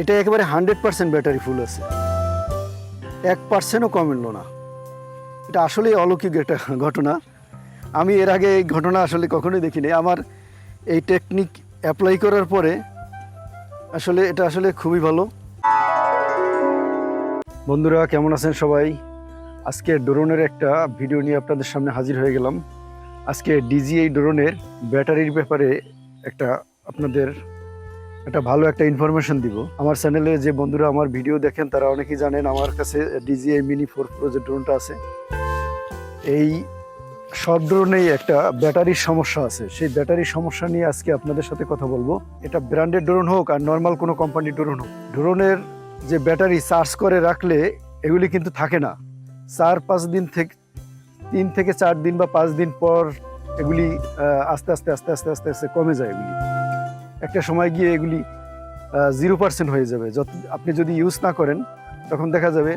এটা একেবারে hundred percent battery full আছে। এক পার্সেন্টও কমলো না। এটা আসলেই অলৌকিক একটা ঘটনা। আমি এর আগে এই ঘটনা আসলে কখনোই দেখিনি। আমার এই টেকনিক অ্যাপ্লাই করার পরে আসলে এটা আসলে খুবই ভালো। বন্ধুরা, কেমন আছেন সবাই? আজকে ড্রোনের একটা ভিডিও নিয়ে আপনাদের সামনে হাজির হয়ে গেলাম। আজকে ডিজিআই ড্রোনের ব্যাটারির ব্যাপারে একটা আপনাদের একটা ভালো একটা ইনফরমেশন দিব। আমার চ্যানেলে যে বন্ধুরা আমার ভিডিও দেখেন, তারা অনেকেই জানেন আমার কাছে ডিজিআই মিনি ফোর প্রো যে ড্রোনটা আছে, এই সব ড্রোনেই একটা ব্যাটারির সমস্যা আছে। সেই ব্যাটারির সমস্যা নিয়ে আজকে আপনাদের সাথে কথা বলব। এটা ব্র্যান্ডেড ড্রোন হোক আর নর্মাল কোনো কোম্পানির ড্রোন হোক ড্রোনের যে ব্যাটারি চার্জ করে রাখলে এগুলি কিন্তু থাকে না। চার পাঁচ দিন থেকে, তিন থেকে চার দিন বা পাঁচ দিন পর এগুলি আস্তে আস্তে আস্তে আস্তে আস্তে আস্তে কমে যায় এগুলি। একটা সময় গিয়ে এগুলি জিরো পার্সেন্ট হয়ে যাবে। যত, আপনি যদি ইউজ না করেন, তখন দেখা যাবে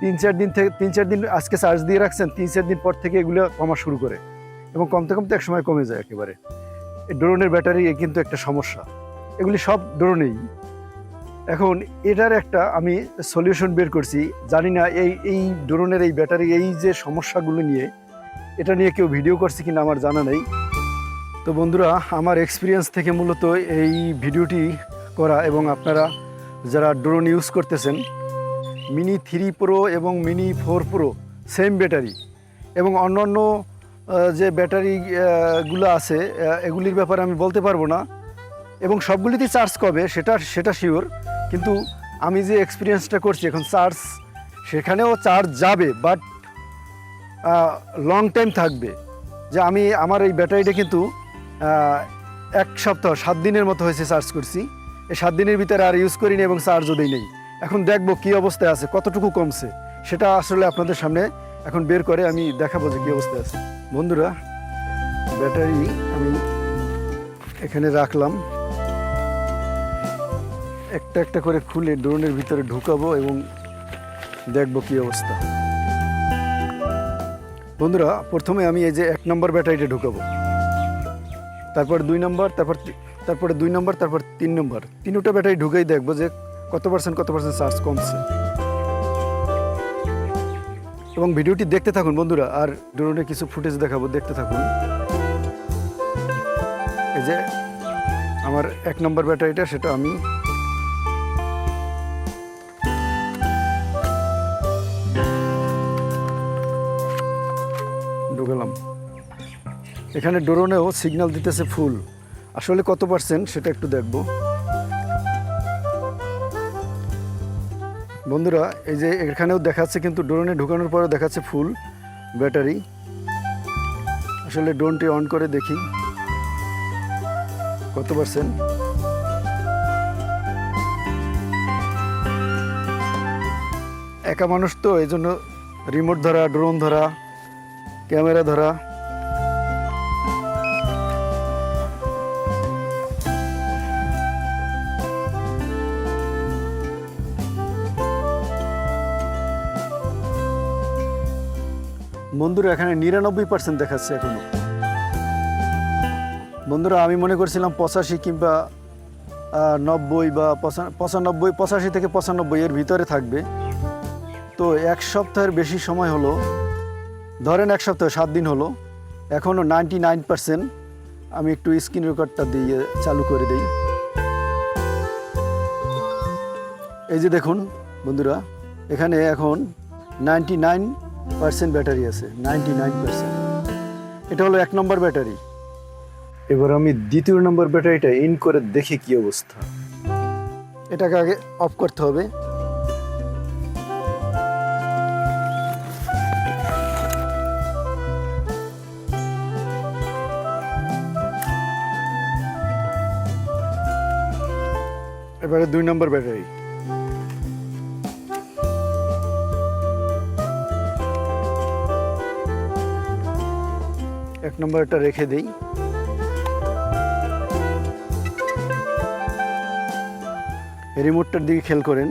তিন চার দিন থেকে, তিন চার দিন আজকে চার্জ দিয়ে রাখছেন, তিন চার দিন পর থেকে এগুলো কমা শুরু করে। এবং কমতে কমতে এক সময় কমে যায় একেবারে। ড্রোনের ব্যাটারি কিন্তু একটা সমস্যা। এগুলি সব ড্রোনেই এখন এটার একটা আমি সলিউশন বের করছি। জানি না এই এই ড্রোনের এই ব্যাটারি এই যে সমস্যাগুলো নিয়ে, এটা নিয়ে কেউ ভিডিও করছে কিনা আমার জানা নেই। তো বন্ধুরা, আমার এক্সপিরিয়েন্স থেকে মূলত এই ভিডিওটি করা এবং আপনারা যারা ড্রোন ইউজ করতেছেন মিনি থ্রি প্রো এবং mini four pro same battery এবং অন্যান্য যে ব্যাটারি গুলো আছে এগুলির ব্যাপারে আমি বলতে পারব না এবং সবগুলিতে চার্জ কবে সেটা সেটা শিওর কিন্তু আমি যে এক্সপিরিয়েন্সটা করছি, এখন চার্জ সেখানেও চার্জ যাবে বাট লং টাইম থাকবে। যে আমি, আমার এই ব্যাটারিটা কিন্তু এক সপ্তাহ, সাত দিনের মতো হয়েছে চার্জ করছি। এই সাত দিনের ভিতরে আর ইউজ করিনি এবং চার্জও দিই নেই। এখন দেখব কী অবস্থায় আছে, কতটুকু কমছে, সেটা আসলে আপনাদের সামনে এখন বের করে আমি দেখাবো যে কী অবস্থায় আছে। বন্ধুরা, ব্যাটারি আমি এখানে রাখলাম। একটা একটা করে খুলে ড্রোনের ভিতরে ঢুকাবো এবং দেখব কী অবস্থা। বন্ধুরা, প্রথমে আমি এই যে এক নম্বর ব্যাটারিটা ঢুকাবো। তারপর দুই নম্বর, তারপর তারপরে দুই নম্বর, তারপর তিন নম্বর। তিনটা ব্যাটারি ঢুকেই দেখব যে কত পার্সেন্ট কত পার্সেন্ট চার্জ কমছে। এবং ভিডিওটি দেখতে থাকুন বন্ধুরা, আর ড্রোনে কিছু ফুটেজ দেখাবো, দেখতে থাকুন। এই যে আমার এক নম্বর ব্যাটারিটা, সেটা আমি এখানে ড্রোনেও সিগন্যাল দিতেছে ফুল। আসলে কত পার্সেন্ট সেটা একটু দেখব। বন্ধুরা, এই যে এখানেও দেখাচ্ছে কিন্তু ড্রোনে ঢুকানোর পরেও দেখাচ্ছে ফুল, ব্যাটারি। আসলে ড্রোনটি অন করে দেখি। কত পার্সেন্ট? একা মানুষ তো, এই জন্য রিমোট ধরা ড্রোন ধরা, ক্যামেরা ধরা। বন্ধুরা, এখানে নিরানব্বই পার্সেন্ট দেখাচ্ছে এখনও। বন্ধুরা, আমি মনে করছিলাম পঁচাশি কিংবা নব্বই বা পঁচানব্বই, পঁচাশি থেকে পঁচানব্বই এর ভিতরে থাকবে। তো এক সপ্তাহের বেশি সময় হলো, ধরেন এক সপ্তাহ, সাত দিন হলো এখনও নাইনটি নাইন পার্সেন্ট আমি একটু স্ক্রিন রেকর্ডটা দিয়ে চালু করে দিই। এই যে দেখুন, বন্ধুরা, এখানে এখন নাইনটি নাইন পার্সেন্ট ব্যাটারি আছে নাইনটি নাইন পার্সেন্ট এটা হলো এক নম্বর ব্যাটারি। এবার আমি দ্বিতীয় নম্বর ব্যাটারিটা ইন করে দেখি কি অবস্থা। এটাকে আগে অফ করতে হবে। এবারে দুই নম্বর ব্যাটারি। নম্বরটা রেখে দেই। রিমোটটার দিকে খেয়াল করেন।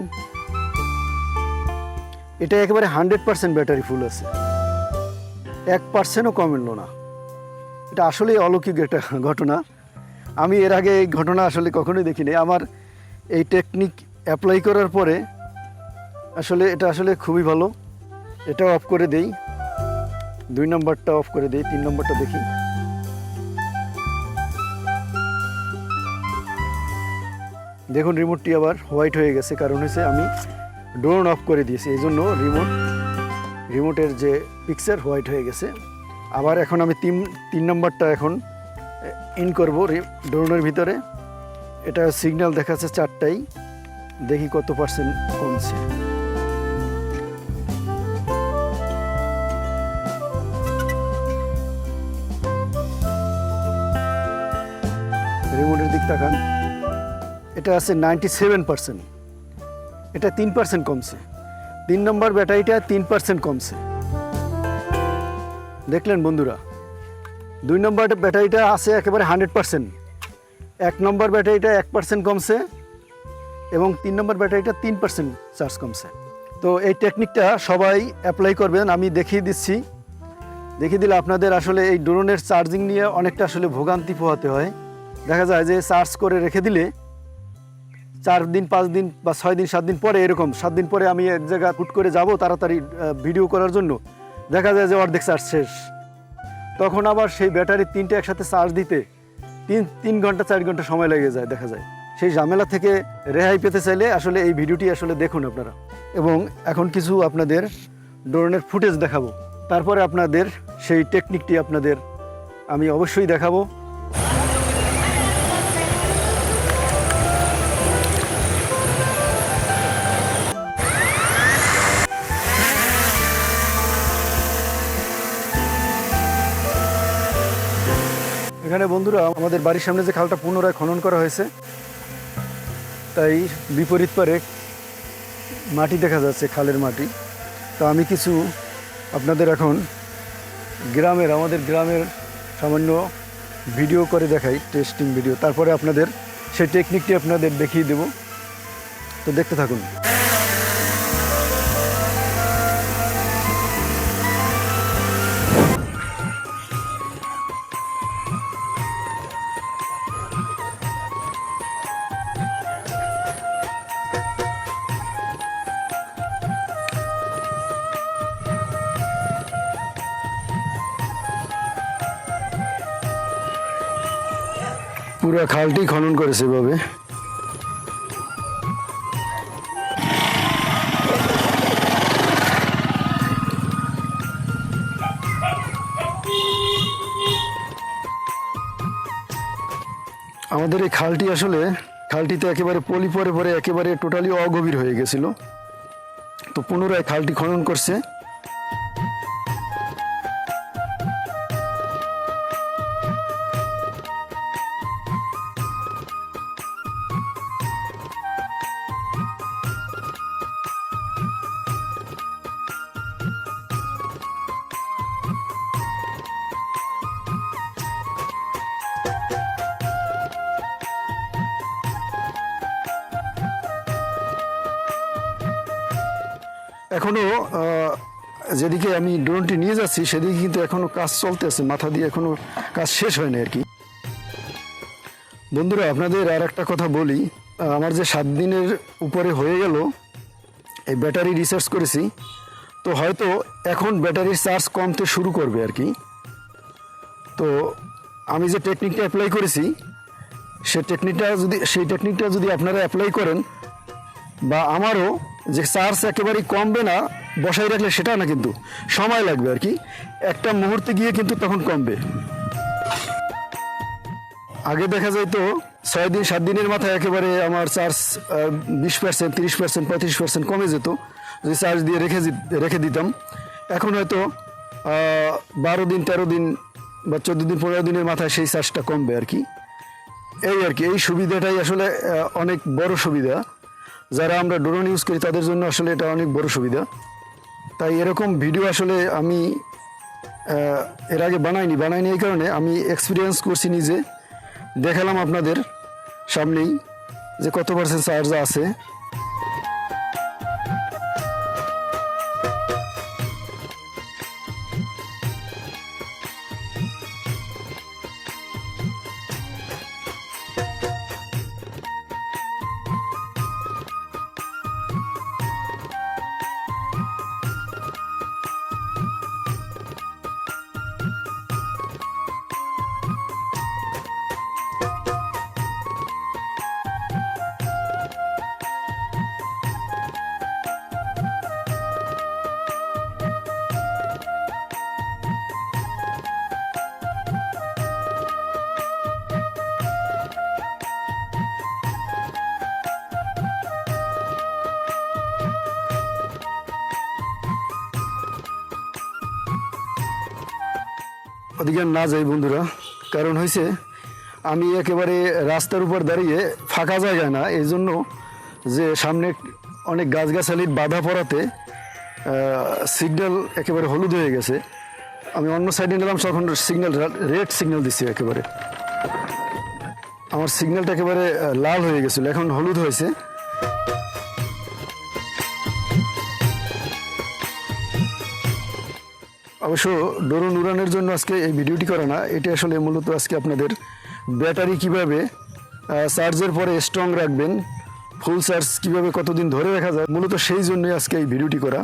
এটা একেবারে হান্ড্রেড পার্সেন্ট ব্যাটারি ফুল আছে। এক পার্সেন্টও কমলো না। এটা আসলেই অলৌকিক একটা ঘটনা। আমি এর আগে এই ঘটনা আসলে কখনোই দেখিনি। আমার এই টেকনিক অ্যাপ্লাই করার পরে আসলে এটা আসলে খুবই ভালো। এটা অফ করে দেই। দুই নম্বরটা অফ করে দিই, তিন নম্বরটা দেখি। দেখুন রিমোটটি আবার হোয়াইট হয়ে গেছে, কারণ হচ্ছে আমি ড্রোন অফ করে দিয়েছি, এই জন্য রিমোট রিমোটের যে পিকচার হোয়াইট হয়ে গেছে। আবার এখন আমি তিন তিন নম্বরটা এখন ইন করব ড্রোনের ভিতরে। এটা সিগন্যাল দেখাচ্ছে চারটাই দেখি কত পার্সেন্ট কমছে। রিমোটের দিক তাকান, এটা আছে নাইনটি সেভেন পার্সেন্ট এটা তিন পার্সেন্ট কমছে। তিন নম্বর ব্যাটারিটা তিন পার্সেন্ট কমছে। দেখলেন বন্ধুরা, দুই নম্বর ব্যাটারিটা আছে একেবারে হান্ড্রেড পার্সেন্ট এক নম্বর ব্যাটারিটা এক পার্সেন্ট কমছে এবং তিন নম্বর ব্যাটারিটা তিন পার্সেন্ট চার্জ কমছে। তো এই টেকনিকটা সবাই অ্যাপ্লাই করবেন, আমি দেখিয়ে দিচ্ছি। দেখিয়ে দিলে আপনাদের আসলে এই ড্রোনের চার্জিং নিয়ে অনেকটা আসলে ভোগান্তি পোহাতে হয়। দেখা যায় যে চার্জ করে রেখে দিলে চার দিন, পাঁচ দিন বা ছয় দিন, সাত দিন পরে এরকম, সাত দিন পরে আমি এক জায়গা হুট করে যাব তাড়াতাড়ি ভিডিও করার জন্য। দেখা যায় যে অর্ধেক চার্জ শেষ। তখন আবার সেই ব্যাটারি তিনটে একসাথে চার্জ দিতে তিন তিন ঘণ্টা, চার ঘণ্টা সময় লেগে যায়, দেখা যায়। সেই ঝামেলা থেকে রেহাই পেতে চাইলে আসলে এই ভিডিওটি আসলে দেখুন আপনারা। এবং এখন কিছু আপনাদের ড্রোনের ফুটেজ দেখাবো। তারপরে আপনাদের সেই টেকনিকটি আপনাদের আমি অবশ্যই দেখাবো। এখানে বন্ধুরা, আমাদের বাড়ির সামনে যে খালটা পুনরায় খনন করা হয়েছে, তাই বিপরীত পারে মাটি দেখা যাচ্ছে, খালের মাটি। তা আমি কিছু আপনাদের এখন গ্রামের, আমাদের গ্রামের সামান্য ভিডিও করে দেখাই টেস্টিং ভিডিও তারপরে আপনাদের সেই টেকনিকটি আপনাদের দেখিয়ে দেব। তো দেখতে থাকুন। পুরো খালটি খনন করেছে এভাবে। আমাদের এই খালটি আসলে, খালটিতে একেবারে পলি পরে পরে একেবারে টোটালি অগভীর হয়ে গেছিল। তো পুনরায় খালটি খনন করছে। এখনও যেদিকে আমি ড্রোনটি নিয়ে যাচ্ছি, সেদিকে কিন্তু এখনও কাজ চলতে আছে। মাথা দিয়ে এখনও কাজ শেষ হয়নি আর কি। বন্ধুরা, আপনাদের আর একটা কথা বলি। আমার যে সাত দিনের উপরে হয়ে গেল, এই ব্যাটারি রিসার্চ করেছি, তো হয়তো এখন ব্যাটারির চার্জ কমতে শুরু করবে আর কি। তো আমি যে টেকনিকটা অ্যাপ্লাই করেছি, সে টেকনিকটা যদি, সেই টেকনিকটা যদি আপনারা অ্যাপ্লাই করেন, বা আমারও যে চার্জ একেবারেই কমবে না বসাই রাখলে সেটা না কিন্তু। সময় লাগবে আর কি। একটা মুহূর্তে গিয়ে কিন্তু তখন কমবে। আগে দেখা যায় তো, ছয় দিন, সাত দিনের মাথায় একেবারে আমার চার্জ বিশ পার্সেন্ট তিরিশ পার্সেন্ট পঁয়ত্রিশ পার্সেন্ট কমে যেত। যদি চার্জ দিয়ে রেখে রেখে দিতাম। এখন হয়তো বারো দিন, তেরো দিন বা চোদ্দ দিন, পনেরো দিনের মাথায় সেই চার্জটা কমবে আর কি। এই আর কি, এই সুবিধাটাই আসলে অনেক বড় সুবিধা। যারা আমরা ড্রোন ইউজ করি, তাদের জন্য আসলে এটা অনেক বড় সুবিধা। তাই এরকম ভিডিও আসলে আমি এর আগে বানাইনি। বানাইনি এই কারণে আমি এক্সপিরিয়েন্স করছি নিজে। দেখালাম আপনাদের সামনেই যে কত পার্সেন্ট চার্জ আছে। ওদিকে না যাই বন্ধুরা, কারণ হয়েছে আমি একেবারে রাস্তার উপর দাঁড়িয়ে ফাঁকা জায়গায় না, এই জন্য যে সামনে অনেক গাছগাছালির বাধা পড়াতে সিগন্যাল একেবারে হলুদ হয়ে গেছে। আমি অন্য সাইডে নিলাম তখন সিগন্যাল রেড সিগন্যাল দিচ্ছি একেবারে। আমার সিগন্যালটা একেবারে লাল হয়ে গেছিল, এখন হলুদ হয়েছে। অবশ্য ড্রোন উড়ানোর জন্য আজকে এই ভিডিওটি করা না, এটা আসলে মূলত আজকে আপনাদের ব্যাটারি কীভাবে চার্জের পরে স্ট্রং রাখবেন ফুল চার্জ কীভাবে কতদিন ধরে রাখা যায়, মূলত সেই জন্যই আজকে এই ভিডিওটি করা।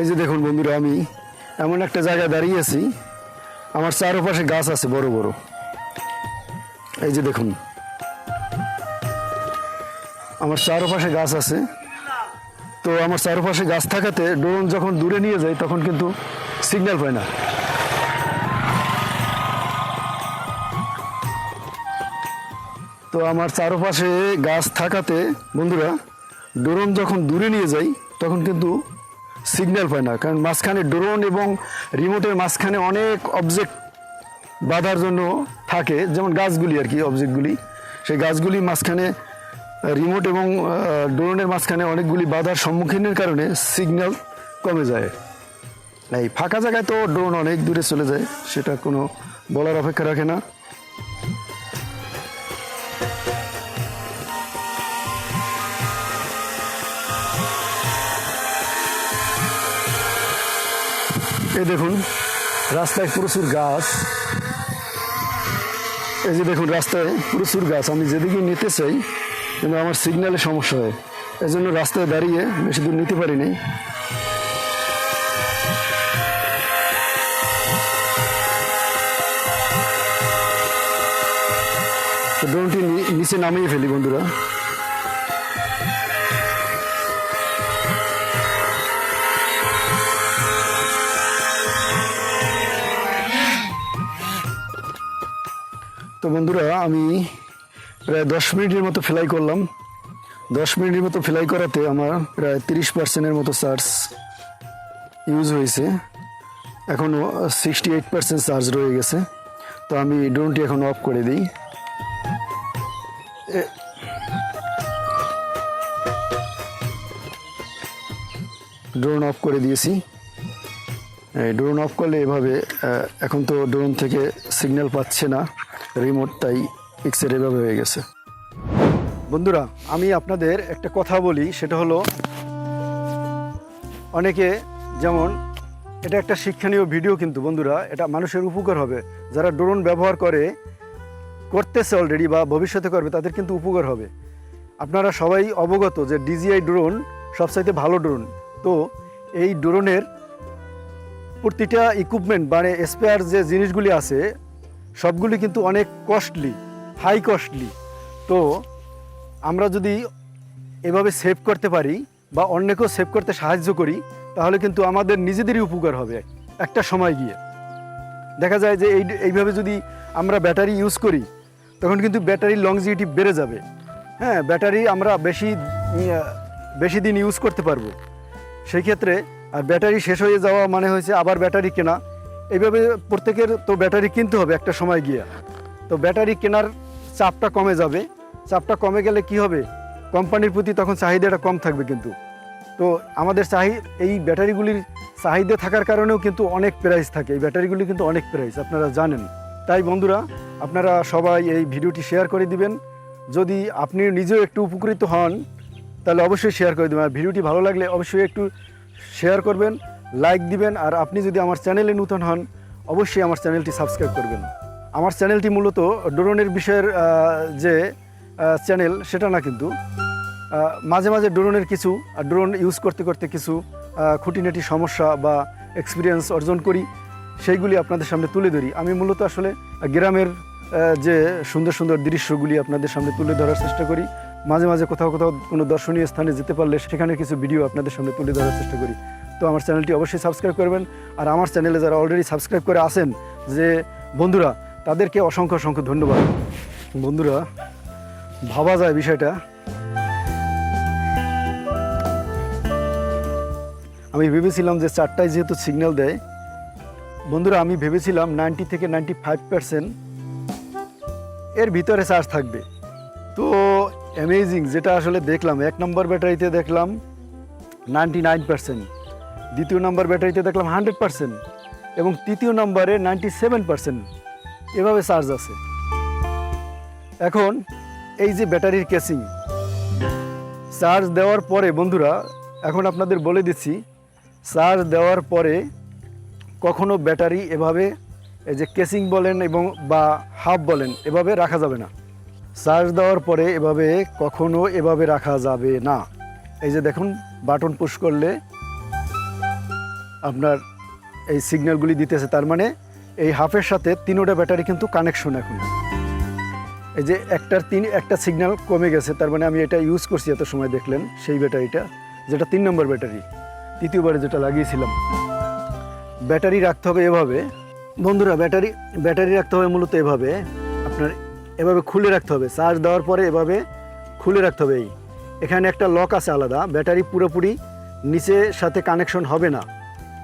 এই যে দেখুন বন্ধুরা, আমি এমন একটা জায়গায় দাঁড়িয়ে আছি, আমার চারপাশে গাছ আছে বড় বড়। এই যে দেখুন আমার চারপাশে গাছ আছে। তো আমার চারপাশে গাছ থাকাতে ড্রোন যখন দূরে নিয়ে যায়, তখন কিন্তু সিগন্যাল পায় না। তো আমার চারপাশে গাছ থাকাতে, বন্ধুরা, ড্রোন যখন দূরে নিয়ে যাই তখন কিন্তু সিগন্যাল পায় না। কারণ মাঝখানে ড্রোন এবং রিমোটের মাঝখানে অনেক অবজেক্ট বাধার জন্য থাকে, যেমন গাছগুলি আর কি অবজেক্টগুলি সেই গাছগুলি মাঝখানে রিমোট এবং ড্রোনের মাঝখানে অনেকগুলি বাধার সম্মুখীনের কারণে সিগন্যাল কমে যায়। এই ফাঁকা জায়গায় তো ড্রোন অনেক দূরে চলে যায়, সেটা কোনো বলার অপেক্ষা রাখে না। এই দেখুন, রাস্তায় প্রচুর গাছ। এই যে দেখুন, রাস্তায় প্রচুর গাছ। আমি যেদিকে নিতে চাই কিন্তু আমার সিগন্যালে সমস্যা হয়। এই জন্য রাস্তায় দাঁড়িয়ে বেশি দূর নিতে পারিনি। ড্রোনটি নিচে নামিয়ে ফেলি বন্ধুরা। তো বন্ধুরা, আমি প্রায় দশ মিনিটের মতো ফ্লাই করলাম। দশ মিনিটের মতো ফ্লাই করাতে আমার প্রায় তিরিশ পার্সেন্টের মতো চার্জ ইউজ হয়েছে। এখনও সিক্সটি এইট পার্সেন্ট চার্জ রয়ে গেছে। তো আমি ড্রোনটি এখন অফ করে দিই। ড্রোন অফ করে দিয়েছি। ড্রোন অফ করলে এভাবে এখন তো ড্রোন থেকে সিগন্যাল পাচ্ছে না রিমোট, তাই পিক্সের এভাবে হয়ে গেছে। বন্ধুরা, আমি আপনাদের একটা কথা বলি, সেটা হলো, অনেকে যেমন, এটা একটা শিক্ষণীয় ভিডিও কিন্তু বন্ধুরা, এটা মানুষের উপকার হবে। যারা ড্রোন ব্যবহার করে, করতেছে অলরেডি বা ভবিষ্যতে করবে, তাদের কিন্তু উপকার হবে। আপনারা সবাই অবগত যে ডিজিআই ড্রোন সবচাইতে ভালো ড্রোন। তো, এই ড্রোনের প্রতিটা ইকুইপমেন্ট মানে স্পেয়ার যে জিনিসগুলি আছে, সবগুলি কিন্তু অনেক কস্টলি হাই কস্টলি তো আমরা যদি এভাবে সেভ করতে পারি বা অন্যকেও সেভ করতে সাহায্য করি, তাহলে কিন্তু আমাদের নিজেদেরই উপকার হবে একটা সময় গিয়ে। দেখা যায় যে এই, এইভাবে যদি আমরা ব্যাটারি ইউজ করি, তখন কিন্তু ব্যাটারির লংজিভিটি বেড়ে যাবে। হ্যাঁ ব্যাটারি আমরা বেশি বেশি দিন ইউজ করতে পারব। সেই ক্ষেত্রে আর ব্যাটারি শেষ হয়ে যাওয়া মানে হয়েছে আবার ব্যাটারি কেনা। এইভাবে প্রত্যেকের তো ব্যাটারি কিনতে হবে একটা সময় গিয়ে। তো ব্যাটারি কেনার চাপটা কমে যাবে। চাপটা কমে গেলে কি হবে? কোম্পানির প্রতি তখন চাহিদাটা কম থাকবে কিন্তু। তো আমাদের চাহি, এই ব্যাটারিগুলির চাহিদা থাকার কারণেও কিন্তু অনেক প্রাইস থাকে। এই ব্যাটারিগুলি কিন্তু অনেক প্রাইস আপনারা জানেন। তাই বন্ধুরা, আপনারা সবাই এই ভিডিওটি শেয়ার করে দিবেন। যদি আপনি নিজেও একটু উপকৃত হন, তাহলে অবশ্যই শেয়ার করে দেবেন। আর ভিডিওটি ভালো লাগলে অবশ্যই একটু শেয়ার করবেন লাইক দিবেন। আর আপনি যদি আমার চ্যানেলে নতুন হন, অবশ্যই আমার চ্যানেলটি সাবস্ক্রাইব করবেন। আমার চ্যানেলটি মূলত ড্রোনের বিষয়ের যে চ্যানেল সেটা না কিন্তু মাঝে মাঝে ড্রোনের কিছু ড্রোন ইউজ করতে করতে কিছু খুঁটিনাটি সমস্যা বা এক্সপিরিয়েন্স অর্জন করি, সেইগুলি আপনাদের সামনে তুলে ধরি। আমি মূলত আসলে গ্রামের যে, সুন্দর সুন্দর দৃশ্যগুলি আপনাদের সামনে তুলে ধরার চেষ্টা করি, মাঝে মাঝে কোথাও কোথাও কোনো দর্শনীয় স্থানে যেতে পারলে সেখানে কিছু ভিডিও আপনাদের সামনে তুলে ধরার চেষ্টা করি। তো আমার চ্যানেলটি অবশ্যই সাবস্ক্রাইব করবেন, আর আমার চ্যানেলে যারা অলরেডি সাবস্ক্রাইব করে আসেন যে বন্ধুরা তাদেরকে অসংখ্য অসংখ্য ধন্যবাদ। বন্ধুরা, ভাবা যায় বিষয়টা। আমি ভেবেছিলাম যে চারটায় যেহেতু সিগন্যাল দেয়, বন্ধুরা, আমি ভেবেছিলাম নাইনটি থেকে নাইনটি ফাইভ পার্সেন্ট এর ভিতরে চার্জ থাকবে। তো অ্যামেজিং যেটা আসলে দেখলাম, এক নম্বর ব্যাটারিতে দেখলাম নাইনটি নাইন পার্সেন্ট দ্বিতীয় নম্বর ব্যাটারিতে দেখলাম হান্ড্রেড পার্সেন্ট এবং তৃতীয় নম্বরে নাইনটি সেভেন পার্সেন্ট এভাবে চার্জ আছে। এখন এই যে ব্যাটারির কেসিং চার্জ দেওয়ার পরে বন্ধুরা, এখন আপনাদের বলে দিচ্ছি, চার্জ দেওয়ার পরে কখনো ব্যাটারি এভাবে এই যে কেসিং বলেন এবং বা হাফ বলেন, এভাবে রাখা যাবে না। চার্জ দেওয়ার পরে এভাবে কখনো এভাবে রাখা যাবে না। এই যে দেখুন বাটন পুশ করলে আপনার এই সিগন্যালগুলি দিতেছে, তার মানে এই হাফের সাথে তিনোটা ব্যাটারি কিন্তু কানেকশন এখন। এই যে একটার তিন, একটা সিগন্যাল কমে গেছে, তার মানে আমি এটা ইউজ করছি এত সময় দেখলেন সেই ব্যাটারিটা, যেটা তিন নম্বর ব্যাটারি, তৃতীয়বারে যেটা লাগিয়েছিলাম। ব্যাটারি রাখতে হবে এভাবে। বন্ধুরা, ব্যাটারি ব্যাটারি রাখতে হবে মূলত এভাবে। আপনার এভাবে খুলে রাখতে হবে। চার্জ দেওয়ার পরে এভাবে খুলে রাখতে হবে এই। এখানে একটা লক আছে আলাদা। ব্যাটারি পুরোপুরি নিচের সাথে কানেকশন হবে না।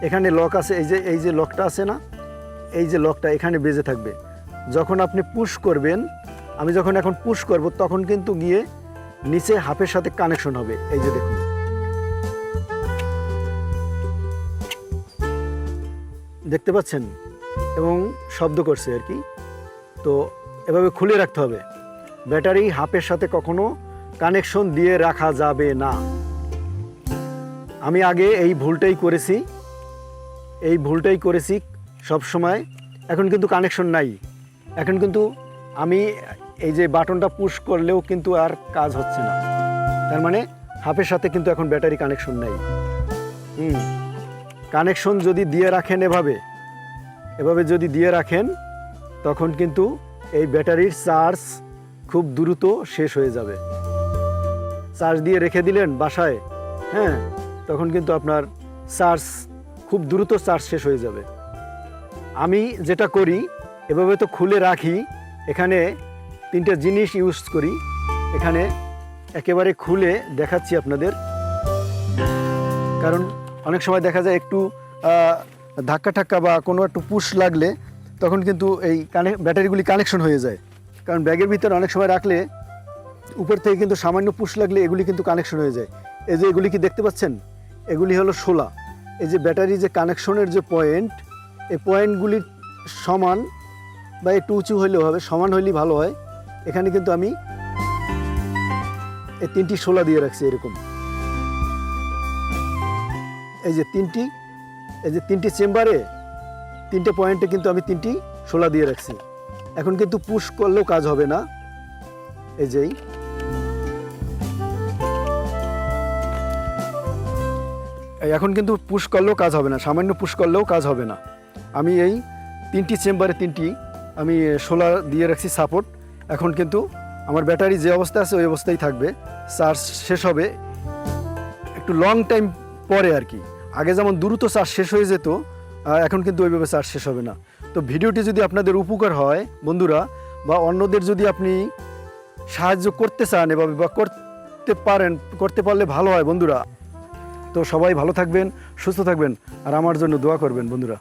এখানে লক আছে, এই যে এই যে লকটা আছে না এই যে লকটা এখানে বেজে থাকবে। যখন আপনি পুশ করবেন, আমি যখন এখন পুশ করব, তখন কিন্তু গিয়ে নিচে হাফের সাথে কানেকশন হবে। এই যে দেখুন। দেখতে পাচ্ছেন? এবং শব্দ করছে আর কি। তো এভাবে খুলে রাখতে হবে। ব্যাটারি হাফের সাথে কখনো কানেকশন দিয়ে রাখা যাবে না। আমি আগে এই ভুলটাই করেছি। এই ভুলটাই করেছি সব সময় এখন কিন্তু কানেকশন নাই। এখন কিন্তু আমি এই যে বাটনটা পুশ করলেও কিন্তু আর কাজ হচ্ছে না। তার মানে হাফের সাথে কিন্তু এখন ব্যাটারি কানেকশন নাই। হুম কানেকশন যদি দিয়ে রাখেন এভাবে এভাবে যদি দিয়ে রাখেন, তখন কিন্তু এই ব্যাটারির চার্জ খুব দ্রুত শেষ হয়ে যাবে। চার্জ দিয়ে রেখে দিলেন বাসায় হ্যাঁ তখন কিন্তু আপনার চার্জ খুব দ্রুত চার্জ শেষ হয়ে যাবে। আমি যেটা করি, এভাবে তো খুলে রাখি, এখানে তিনটা জিনিস ইউজ করি। এখানে একেবারে খুলে দেখাচ্ছি আপনাদের। কারণ অনেক সময় দেখা যায় একটু ধাক্কা ঠাক্কা বা কোনো একটু পুশ লাগলে তখন কিন্তু এই কানে ব্যাটারিগুলি কানেকশন হয়ে যায়। কারণ ব্যাগের ভিতরে অনেক সময় রাখলে উপর থেকে কিন্তু সামান্য পুশ লাগলে এগুলি কিন্তু কানেকশন হয়ে যায়। এই যে এগুলি কি দেখতে পাচ্ছেন? এগুলি হলো শোলা এই যে ব্যাটারি যে কানেকশনের যে পয়েন্ট এই পয়েন্টগুলি সমান বা একটু উঁচু হইলেও হবে, সমান হইলেই ভালো হয়। এখানে কিন্তু আমি এই তিনটি শোলা দিয়ে রাখছি এরকম। এই যে তিনটি, এই যে তিনটি চেম্বারে তিনটে পয়েন্টে কিন্তু আমি তিনটি শোলা দিয়ে রাখছি। এখন কিন্তু পুশ করলেও কাজ হবে না। এই যেই এখন কিন্তু পুশ করলেও কাজ হবে না, সামান্য পুশ করলেও কাজ হবে না। আমি এই তিনটি চেম্বারে তিনটি, আমি শোলা দিয়ে রাখছি সাপোর্ট। এখন কিন্তু আমার ব্যাটারি যে অবস্থা আছে, ওই অবস্থায় থাকবে। চার্জ শেষ হবে একটু লং টাইম পরে আর কি। আগে যেমন দ্রুত চার্জ শেষ হয়ে যেত এখন কিন্তু ওইভাবে চার্জ শেষ হবে না। তো ভিডিওটি যদি আপনাদের উপকার হয়, বন্ধুরা, বা অন্যদের যদি আপনি সাহায্য করতে চান এভাবে, বা করতে পারেন, করতে পারলে ভালো হয়, বন্ধুরা। তো সবাই ভালো থাকবেন, সুস্থ থাকবেন, আর আমার জন্য দোয়া করবেন, বন্ধুরা।